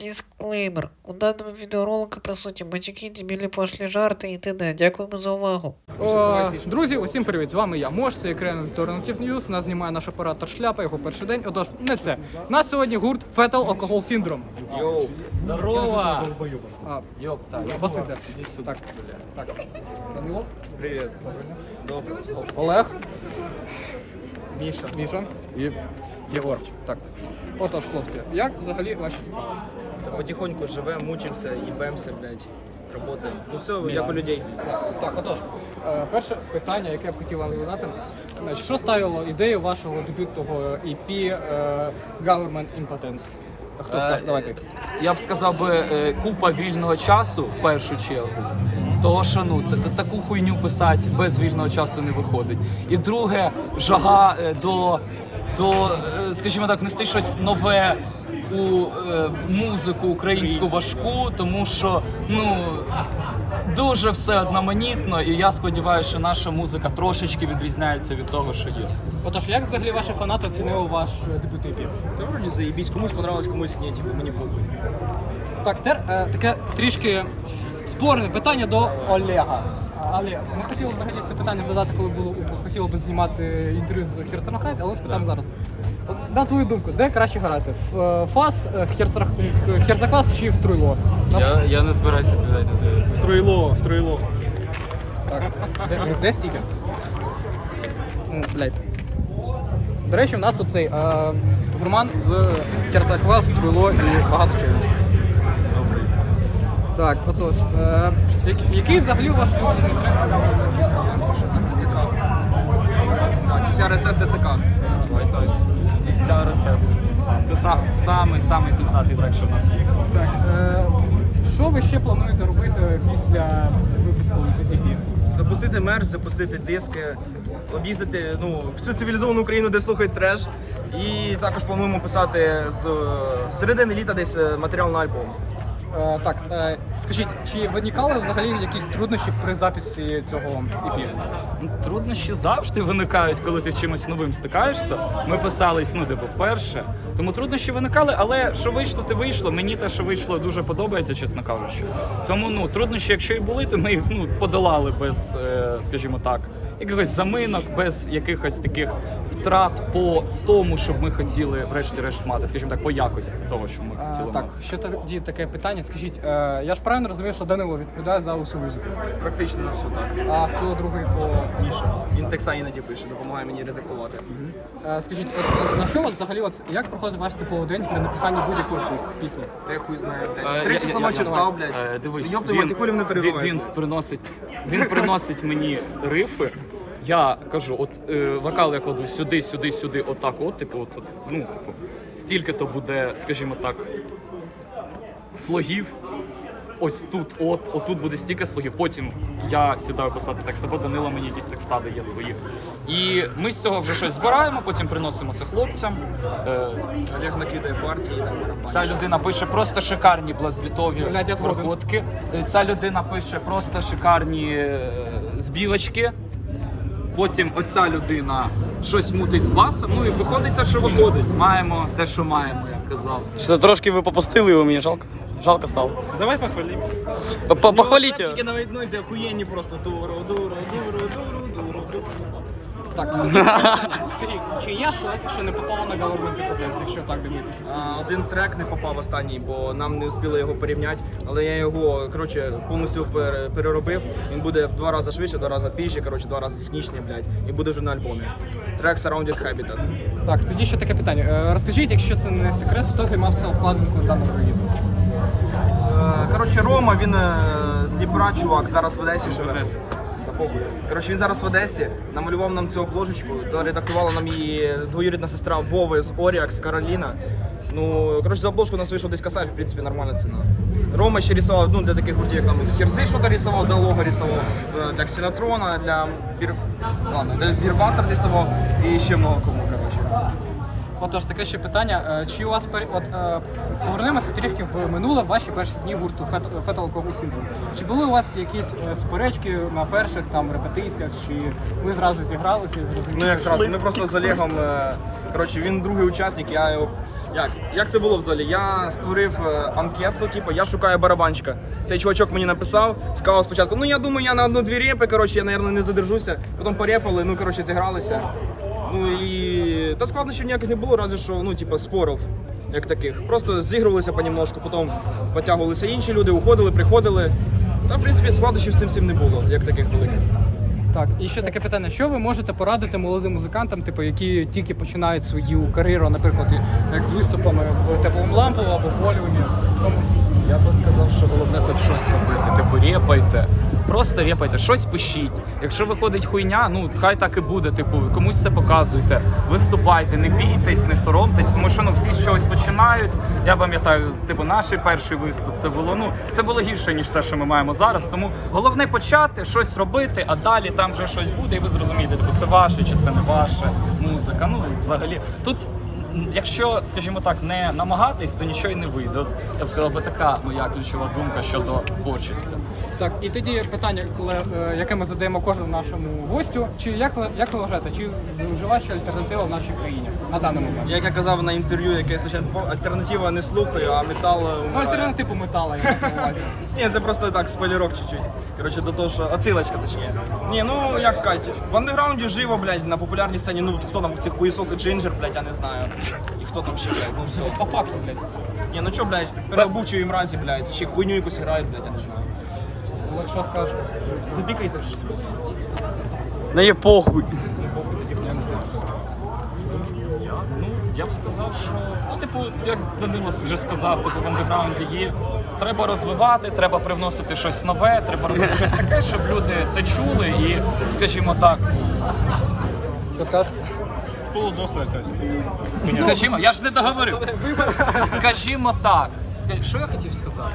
Дисклеймер. У даному відеоролику присутні матюки, дебілі пошлі жарти і т.д. Дякуємо за увагу. О, друзі, усім привіт! З вами я Мош, це екран Alternative News. Нас знімає наш оператор шляпа, його перший день. Отож, не це. Нас сьогодні гурт Fetal Alcohol Syndrome. Йоу, Здорово! А, йоп, так. басист де? Так, так. Данило, Привіт. Добре. Олег, Міша, Міша і Єгор. Так. Отож, хлопці, як взагалі ваші справи? Та потихоньку живемо, мучимося, їбемося, блядь. Работаємо. Ну все, як у людей. Так, отож, е, перше питання, яке я б хотів вам задати. Значить, що ставило ідею вашого дебютного EP е, Government Impotence? Хто скаже? Давайте. Я б сказав би е, купа вільного часу в першу чергу. Того, що ну таку хуйню писати без вільного часу не виходить. І друге, жага е, до, до е, скажімо так, нести щось нове у е, музику українську важку, тому що ну дуже все одноманітно, і я сподіваюся, що наша музика трошечки відрізняється від того, що є. Отож, як взагалі ваші фанати оцінили ваш е, дебютний EP? Та вроді заїбісь, комусь понравилось, комусь ні, типу мені похуй. Так, тепер е, таке трішки спорне питання до Олега. А, Олег, ми хотіли взагалі це питання задати, коли було хотіли б знімати інтерв'ю з Херцернахайт, але спитаємо зараз. На твою думку, де краще грати? В е, ФАС, е, в е, чи в Труйло? Я, я не збираюся відповідати на це. В тройло, в тройло. Так, де, де стільки? М, Блядь. До речі, у нас тут цей е, гурман з Херцаквас, Труйло і багато чого. Так, отож. Е, який взагалі у вас улюблений трек? ТЦК. Так, TCRSS ТЦК. TCRSS. Самий самий пиздатий трек, що в нас є. Так, е, що ви ще плануєте робити після випуску EP? Запустити мерч, запустити диски, об'їздити ну, всю цивілізовану Україну, де слухають треш. І також плануємо писати з е, середини літа десь е, матеріал на альбом. Е, так, е, скажіть, чи виникали взагалі якісь труднощі при записі цього EP? Ну, Труднощі завжди виникають, коли ти чимось новим стикаєшся. Ми писались, ну, типу, вперше. Тому труднощі виникали, але що вийшло, те вийшло. Мені те, що вийшло, дуже подобається, чесно кажучи. Тому ну, труднощі, якщо і були, то ми їх ну, подолали без, е, скажімо так, якихось заминок, без якихось таких втрат по тому, щоб ми хотіли, врешті-решт, мати, скажімо так, по якості того, що ми Е, хотіли так, мати. ще тоді таке питання. Скажіть, е, я ж правильно розумію, що Данило відповідає за усю музику. Практично на все так. А хто другий по Міша. Він текста іноді пише, допомагає мені редактувати. Е, Скажіть, от на що у вас взагалі, от як проходить ваш типовий день при написанні будь-якої піс- пісні? Та я хуй знає, блядь. Е, В три я- часа я- ночі встав, блядь. Е, Дивись, Йоп, ти мать, ти хулі мене він, він приносить, він приносить мені рифи. Я кажу, от е, вокал я кладу сюди, сюди, сюди, отак, от, типу, от, от, ну, типу, стільки то буде, скажімо так, слогів. Ось тут, от, отут буде стільки слогів. Потім я сідаю писати текст, або Данила мені якісь текста дає свої. І ми з цього вже щось збираємо, потім приносимо це хлопцям. Е, Олег накидає партії, там. Ця людина пише просто шикарні блазвітові Блядь, проходки. Е, Ця людина пише просто шикарні е, збівочки. Потім оця людина щось мутить з басом. Ну і виходить те, що виходить. Маємо те, що маємо, як казав. Что трошки ви попустили його, мені жалко. Жалко стало. Давай похвалим. П- п- Похваліть. Тільки на відносі охуєнні просто дуру, дуру, дуру. Так, скажіть, чи є щось, що не попало на Government Impotence, якщо так дивитися? А, Один трек не попав останній, бо нам не успіли його порівняти. Але я його коротше повністю пере- переробив. Він буде в два рази швидше, в два рази пізже, коротше, два рази технічний, блядь, і буде вже на альбомі. Трек Surrounded Habitat. Так, тоді ще таке питання. Е, Розкажіть, якщо це не секрет, хто займався обкладинкою даного релізу? Е, Коротше, Рома, він е, з Дніпра, чувак, зараз в Одесі живе. Та похуй. Коротше, він зараз в Одесі, намалював нам цю обложечку, та редактувала нам її двоюрідна сестра Вови з Оріакс, Кароліна. Ну, коротше, за обложку у нас вийшов десь косарь, в принципі, нормальна ціна. Рома ще рисував, ну, для таких гуртів, як там Херзи що-то рисував, для Лого рисував, е, для Ксенотрона, для Бір... Ладно, для Бірбастер рисував і ще много кому, коротше. Отож, таке ще питання. Е, Чи у вас пер- от е, повернемося трішки в минуле в ваші перші дні гурту Fat- Fatal Чи були у вас якісь е, суперечки на перших там репетиціях, чи ви зразу зігралися і зрозуміли? Ну як зразу, ми просто з Олегом, е, коротше, він другий учасник, я його Як? Як це було взагалі? Я створив анкетку, типу, я шукаю барабанщика. Цей чувачок мені написав, сказав спочатку, ну я думаю, я на одну-дві репи, коротше, я, мабуть, не задержуся. Потім порепали, ну, коротше, зігралися. Ну і та складнощів ніяких не було, разве що, ну, типу, спорів як таких. Просто зігрувалися понемножку, потім потягувалися інші люди, уходили, приходили. Та, в принципі, складнощів з цим всім не було, як таких великих. Так, і ще таке питання: що ви можете порадити молодим музикантам, типу, які тільки починають свою кар'єру, наприклад, як з виступами в теплому лампову або в Волюмі? Що? Я би сказав, що головне хоч щось робити. Типу, репайте. Просто репайте, щось пишіть. Якщо виходить хуйня, ну хай так і буде. Типу, комусь це показуйте, виступайте, не бійтесь, не соромтесь, тому що ну всі чогось починають. Я пам'ятаю, типу, наш перший виступ це було ну це було гірше ніж те, що ми маємо зараз. Тому головне почати щось робити, а далі там вже щось буде, і ви зрозумієте, типу, це ваше чи це не ваше музика. Ну взагалі тут. Якщо, скажімо так, не намагатись, то нічого й не вийде. Я б сказав, би така моя ключова думка щодо творчості. Так, і тоді питання, коли, е, яке ми задаємо кожному нашому гостю. Чи як ви як ви вважаєте, чи жива ще альтернатива в нашій країні на даний момент? Як я казав на інтерв'ю, яке я случайно альтернатива не слухаю, а метал. Ну, альтернативу метала, я увазі. Ні, це просто так, спойлерок чуть-чуть. Коротше, до того, що оцилочка точніше. Ні, ну як сказати, в андеграунді живо, блядь, на популярній сцені, ну хто там ці хуєсоси Джинджер, блядь, я не знаю. І хто там ще, блядь, ну все. По факту, блядь. Ні, ну чо, блядь, переобувчиві мразі, блядь, чи хуйню якусь грають, блядь, я не знаю. Олег, що скажеш? Запікайте це собі. На є похуй. тоді Я, ну, я б сказав, що ну, типу, як Данило вже сказав, типу в андеграунді є. Треба розвивати, треба привносити щось нове, треба робити щось таке, щоб люди це чули і, скажімо так, Що скажеш? Скажімо, я ж не договорив. Скажімо так. Ска- Що я хотів сказати?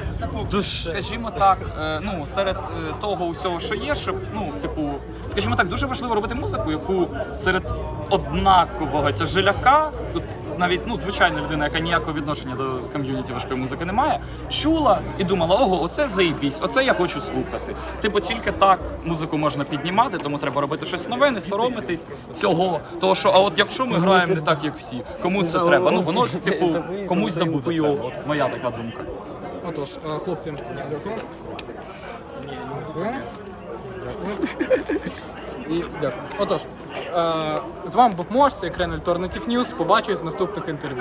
Скажімо так, е, ну серед е, того усього, що є, щоб ну, типу, скажімо так, дуже важливо робити музику, яку серед однакового тяжеляка, от навіть ну звичайна людина, яка ніякого відношення до ком'юніті важкої музики не має, чула і думала, ого, оце заєбісь, оце я хочу слухати. Типу, тільки так музику можна піднімати, тому треба робити щось нове, не соромитись цього. Того що, а от якщо ми граємо не так, як всі, кому це треба? Ну воно типу комусь да буде треба. От моя така думка. Отож, е, хлопці. І дякую. Отож, е, з вами був Морс, це Ренальд Торнатів Ньюс. Побачусь в наступних інтерв'ю.